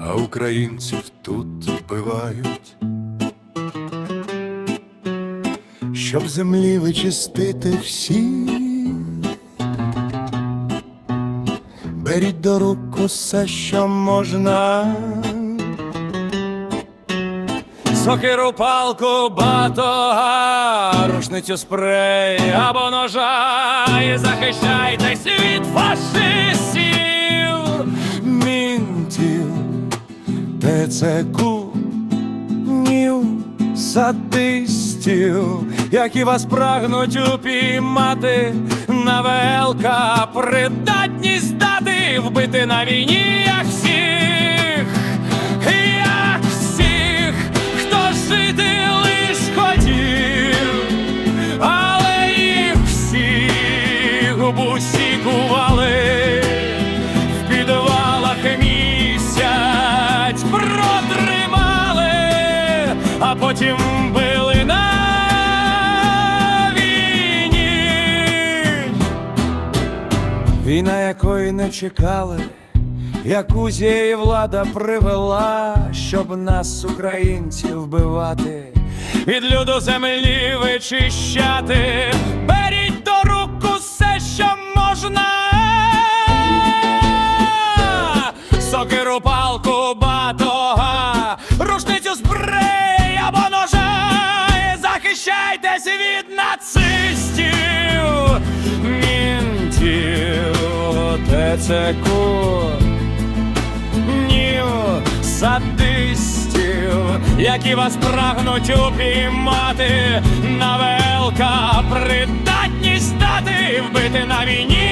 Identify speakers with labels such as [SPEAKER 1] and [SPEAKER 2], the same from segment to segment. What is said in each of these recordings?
[SPEAKER 1] а українців тут вбивають. Щоб землі вичистити всі, беріть до рук усе, що можна.
[SPEAKER 2] Сокиру, палку, батога, рушницю спрей або ножа і захищайтесь від фашистів.
[SPEAKER 1] ТЦК, нів, садистів,
[SPEAKER 2] які вас прагнуть упіймати. На велка придатність дати, вбити на війні, як всіх, а потім били на війні.
[SPEAKER 1] війна, якої не чекали, яку зієї влада привела, щоб нас, українців, вбивати.
[SPEAKER 2] від люду землі вичищати, захищайтесь від нацистів, мінтів, ТЦК, нів, садистів, які вас прагнуть упіймати. На велка, придатність дати, вбити на війні,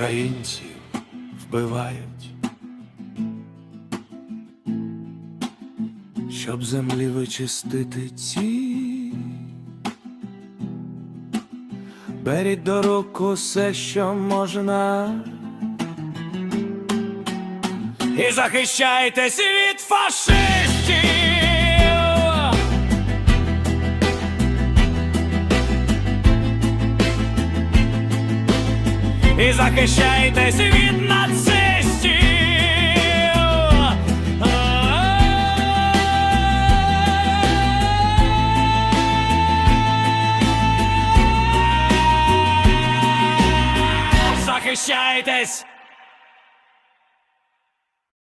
[SPEAKER 1] українців вбивають. Щоб землі вичистити ці, беріть до рук усе, що можна.
[SPEAKER 2] і захищайтесь від фашистів. І захищайтесь від нацистів. Захищайтесь